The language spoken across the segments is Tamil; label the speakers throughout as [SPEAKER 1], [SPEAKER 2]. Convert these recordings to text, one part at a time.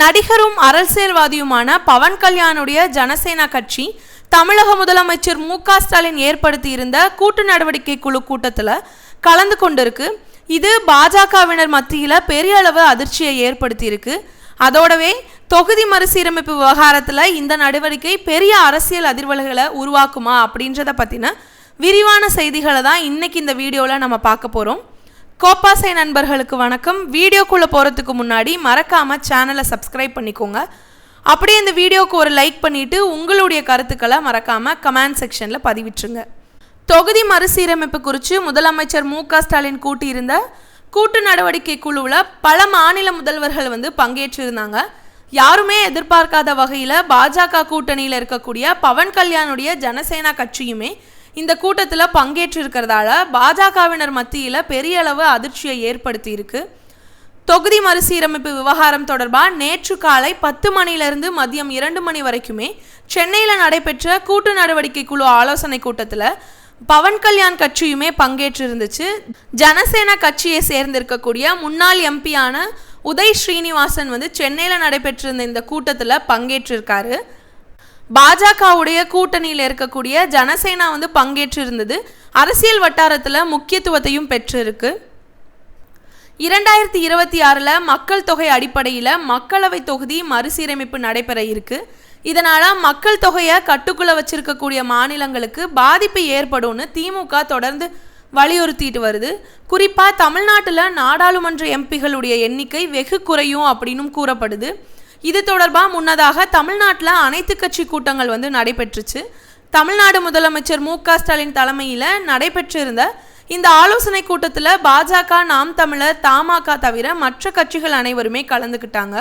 [SPEAKER 1] நடிகரும் அரசியல்வாதியுமான பவன் கல்யாணுடைய ஜனசேனா கட்சி தமிழக முதலமைச்சர் மு க ஸ்டாலின் ஏற்படுத்தியிருந்த கூட்டு நடவடிக்கை குழு கூட்டத்தில் கலந்து கொண்டிருக்கு. இது பாஜகவினர் மத்தியில் பெரிய அளவு அதிர்ச்சியை ஏற்படுத்தியிருக்கு. அதோடவே தொகுதி மறுசீரமைப்பு விவகாரத்தில் இந்த நடவடிக்கை பெரிய அரசியல் அதிர்வலைகளை உருவாக்குமா அப்படின்றத பற்றின விரிவான செய்திகளை தான் இன்னைக்கு இந்த வீடியோவில் நம்ம பார்க்க போகிறோம் கோப்பாசை நண்பர்களுக்கு வணக்கம். வீடியோக்குள்ளே போகிறதுக்கு முன்னாடி மறக்காமல் சேனலை சப்ஸ்கிரைப் பண்ணிக்கோங்க. அப்படியே இந்த வீடியோக்கு ஒரு லைக் பண்ணிவிட்டு உங்களுடைய கருத்துக்களை மறக்காமல் கமெண்ட் செக்ஷனில் பதிவிட்டுருங்க. தொகுதி மறுசீரமைப்பு குறித்து முதலமைச்சர் மு க ஸ்டாலின் கூட்டியிருந்த கூட்டு நடவடிக்கை குழுவில் பல மாநில முதல்வர்கள் வந்து பங்கேற்றிருந்தாங்க. யாருமே எதிர்பார்க்காத வகையில் பாஜக கூட்டணியில் இருக்கக்கூடிய பவன் கல்யாணுடைய ஜனசேனா கட்சியுமே இந்த கூட்டத்தில் பங்கேற்றிருக்கிறதால பாஜகவினர் மத்தியில் பெரிய அளவு அதிர்ச்சியை ஏற்படுத்தி இருக்கு தொகுதி மறுசீரமைப்பு விவகாரம் தொடர்பாக நேற்று காலை பத்து மணியிலிருந்து மதியம் இரண்டு மணி வரைக்குமே சென்னையில் நடைபெற்ற கூட்டு நடவடிக்கை குழு ஆலோசனை கூட்டத்தில் பவன் கல்யாண் கட்சியுமே பங்கேற்றிருந்துச்சு. ஜனசேனா கட்சியை சேர்ந்திருக்கக்கூடிய முன்னாள் எம்பியான உதய் ஸ்ரீனிவாசன் வந்து சென்னையில் நடைபெற்றிருந்த இந்த கூட்டத்தில் பங்கேற்றிருக்காரு. பாஜகவுடைய கூட்டணியில் இருக்கக்கூடிய ஜனசேனா வந்து பங்கேற்றிருந்தது. அரசியல் வட்டாரத்தில் முக்கியத்துவத்தையும் பெற்றிருக்கு. இரண்டாயிரத்தி இருபத்தி ஆறில் மக்கள் தொகை அடிப்படையில் மக்களவை தொகுதி மறுசீரமைப்பு நடைபெற இருக்கு. இதனால் மக்கள் தொகையை கட்டுக்குள்ளே வச்சிருக்கக்கூடிய மாநிலங்களுக்கு பாதிப்பு ஏற்படும்னு திமுக தொடர்ந்து வலியுறுத்திட்டு வருது. குறிப்பாக தமிழ்நாட்டில் நாடாளுமன்ற எம்பிகளுடைய எண்ணிக்கை வெகு குறையும் அப்படின்னும் கூறப்படுது. இது தொடர்பாக முன்னதாக தமிழ்நாட்டில் அனைத்து கட்சி கூட்டங்கள் வந்து நடைபெற்றுச்சு. தமிழ்நாடு முதலமைச்சர் மு க ஸ்டாலின் தலைமையில் நடைபெற்றிருந்த இந்த ஆலோசனை கூட்டத்தில் பாஜக நாம் தமிழர் தமாக தவிர மற்ற கட்சிகள் அனைவருமே கலந்துக்கிட்டாங்க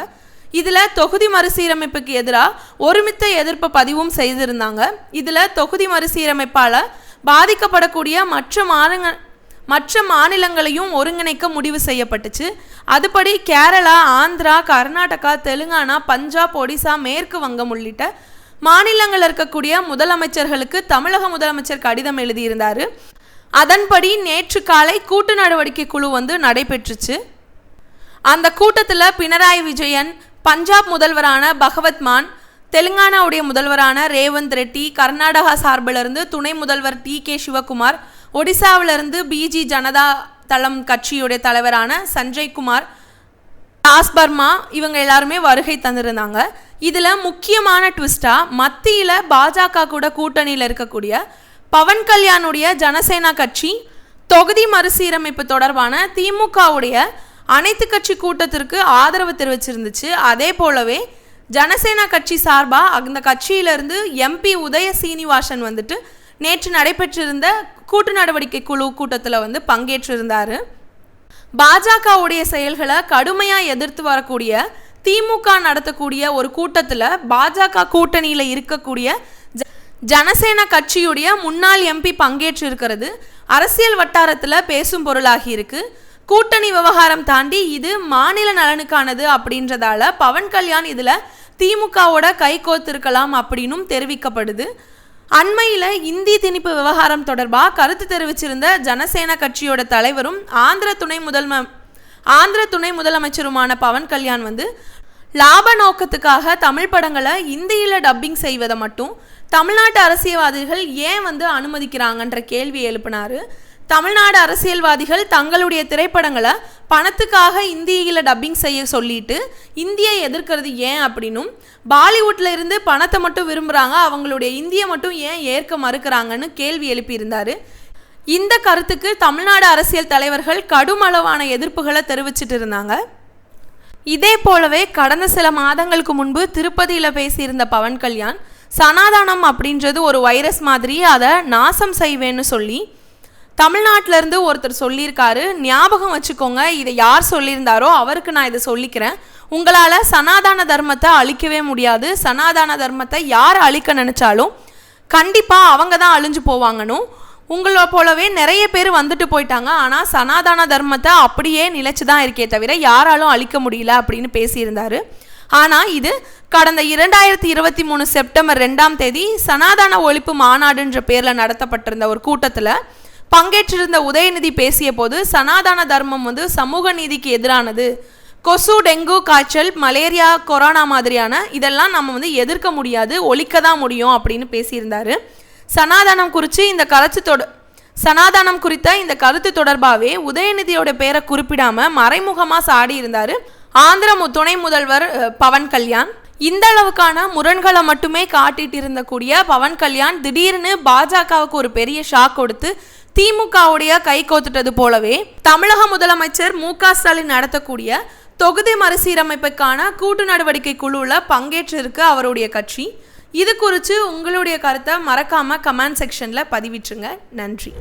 [SPEAKER 1] இதில் தொகுதி மறுசீரமைப்புக்கு எதிராக ஒருமித்த எதிர்ப்பு பதிவும் செய்திருந்தாங்க. இதில் தொகுதி மறுசீரமைப்பால் பாதிக்கப்படக்கூடிய மற்ற மாநில மற்ற மாநிலங்களையும் ஒருங்கிணைக்க முடிவு செய்யப்பட்டுச்சு. அதுபடி கேரளா ஆந்திரா கர்நாடகா தெலுங்கானா பஞ்சாப் ஒடிசா மேற்கு வங்கம் உள்ளிட்ட மாநிலங்கள் இருக்கக்கூடிய முதலமைச்சர்களுக்கு தமிழக முதலமைச்சர் கடிதம் எழுதியிருந்தார். அதன்படி நேற்று காலை கூட்டு நடவடிக்கை குழு வந்து நடைபெற்றுச்சு. அந்த கூட்டத்தில் பினராயி விஜயன் பஞ்சாப் முதல்வரான பகவத் மான் தெலுங்கானாவுடைய முதல்வரான ரேவந்த் ரெட்டி கர்நாடகா சார்பிலிருந்து துணை முதல்வர் டி கே சிவகுமார் ஒடிசாவிலிருந்து பிஜி ஜனதா தளம் கட்சியுடைய தலைவரான சஞ்சய் குமார் தாஸ் பர்மா இவங்க எல்லாருமே வருகை தந்திருந்தாங்க. இதில் முக்கியமான ட்விஸ்டாக மத்தியில் பாஜக கூட கூட்டணியில் இருக்கக்கூடிய பவன் கல்யாணுடைய ஜனசேனா கட்சி தொகுதி மறுசீரமைப்பு தொடர்பான திமுகவுடைய அனைத்து கட்சி கூட்டத்திற்கு ஆதரவு தெரிவிச்சிருந்துச்சு. அதே போலவே ஜனசேனா கட்சி சார்பாக அந்த கட்சியிலிருந்து எம்பி உதய சீனிவாசன் வந்துட்டு நேற்று நடைபெற்றிருந்த கூட்டு நடவடிக்கை குழு கூட்டத்தில் வந்து பங்கேற்றிருந்தார். பாஜகவுடைய செயல்களை கடுமையாக எதிர்த்து வரக்கூடிய திமுக நடத்தக்கூடிய ஒரு கூட்டத்தில் பாஜக கூட்டணியில் இருக்கக்கூடிய ஜனசேனா கட்சியுடைய முன்னாள் எம்பி பங்கேற்றிருக்கிறது. அரசியல் வட்டாரத்தில் பேசும் பொருளாகி இருக்குது கூட்டணி விவகாரம் தாண்டி இது மாநில நலனுக்கானது அப்படின்றதால பவன் கல்யாண் இதில் திமுகவோட கை கோத்திருக்கலாம் அப்படின்னும் தெரிவிக்கப்படுது. அண்மையில் இந்தி திணிப்பு விவகாரம் தொடர்பாக கருத்து தெரிவிச்சிருந்த ஜனசேனா கட்சியோட தலைவரும் ஆந்திர துணை முதல்ம ஆந்திர துணை முதலமைச்சருமான பவன் கல்யாண் வந்து லாப நோக்கத்துக்காக தமிழ் படங்களை இந்தியில் டப்பிங் செய்வதை மட்டும் தமிழ்நாட்டு அரசியல்வாதிகள் ஏன் வந்து அனுமதிக்கிறாங்கன்ற கேள்வி எழுப்பினாரு. தமிழ்நாடு அரசியல்வாதிகள் தங்களுடைய திரைப்படங்களை பணத்துக்காக இந்தியில் டப்பிங் செய்ய சொல்லிட்டு இந்தியை எதிர்க்கிறது ஏன் அப்படின்னும் பாலிவுட்ல இருந்து பணத்தை மட்டும் விரும்புகிறாங்க அவங்களுடைய இந்தியை மட்டும் ஏன் ஏற்க மறுக்கிறாங்கன்னு கேள்வி எழுப்பியிருந்தார். இந்த கருத்துக்கு தமிழ்நாடு அரசியல் தலைவர்கள் கடும் அளவான எதிர்ப்புகளை தெரிவிச்சிட்டு இருந்தாங்க. இதே போலவே கடந்த சில மாதங்களுக்கு முன்பு திருப்பதியில் பேசியிருந்த பவன் கல்யாண் சனாதானம் அப்படின்றது ஒரு வைரஸ் மாதிரி அதை நாசம் செய்வேன்னு சொல்லி தமிழ்நாட்டிலேருந்து ஒருத்தர் சொல்லியிருக்காரு. ஞாபகம் வச்சுக்கோங்க இதை யார் சொல்லியிருந்தாரோ அவருக்கு நான் இதை சொல்லிக்கிறேன். உங்களால் சனாதான தர்மத்தை அழிக்கவே முடியாது. சனாதான தர்மத்தை யார் அழிக்க நினச்சாலும் கண்டிப்பாக அவங்க தான் அழிஞ்சு போவாங்கன்னு உங்களை போலவே நிறைய பேர் வந்துட்டு போயிட்டாங்க. ஆனால் சனாதன தர்மத்தை அப்படியே நிலைச்சு தான் இருக்கே தவிர யாராலும் அழிக்க முடியல அப்படின்னு பேசியிருந்தாரு. ஆனால் இது கடந்த இரண்டாயிரத்தி இருபத்தி மூணு செப்டம்பர் ரெண்டாம் தேதி சனாதன ஒழிப்பு மாநாடுன்ற பேரில் நடத்தப்பட்டிருந்த ஒரு கூட்டத்தில் பங்கேற்றிருந்த உதயநிதி பேசிய போது சனாதன தர்மம் வந்து சமூக நீதிக்கு எதிரானது. கொசு டெங்கு காய்ச்சல் மலேரியா கொரோனா மாதிரியான இதெல்லாம் நம்ம வந்து எதிர்க்க முடியாது ஒழிக்க தான் முடியும் அப்படின்னு பேசியிருந்தாரு. சனாதனம் குறித்து இந்த கருத்து தொட சனாதனம் குறித்த இந்த கருத்து தொடர்பாகவே உதயநிதியோட பேரை குறிப்பிடாம மறைமுகமாக சாடி இருந்தார் ஆந்திர மு- துணை முதல்வர் பவன் கல்யாண். இந்த அளவுக்கான முரண்களை மட்டுமே காட்டிட்டு இருந்த கூடிய பவன் கல்யாண் திடீர்னு பாஜகவுக்கு ஒரு பெரிய ஷாக் கொடுத்து திமுகவுடைய கை கோத்துட்டது போலவே தமிழக முதலமைச்சர் மு க ஸ்டாலின் நடத்தக்கூடிய தொகுதி மறுசீரமைப்புக்கான கூட்டு நடவடிக்கை குழுவில் பங்கேற்றிருக்கு அவருடைய கட்சி. இது குறித்து உங்களுடைய கருத்தை மறக்காம கமெண்ட் செக்ஷனில் பதிவிட்டுருங்க. நன்றி.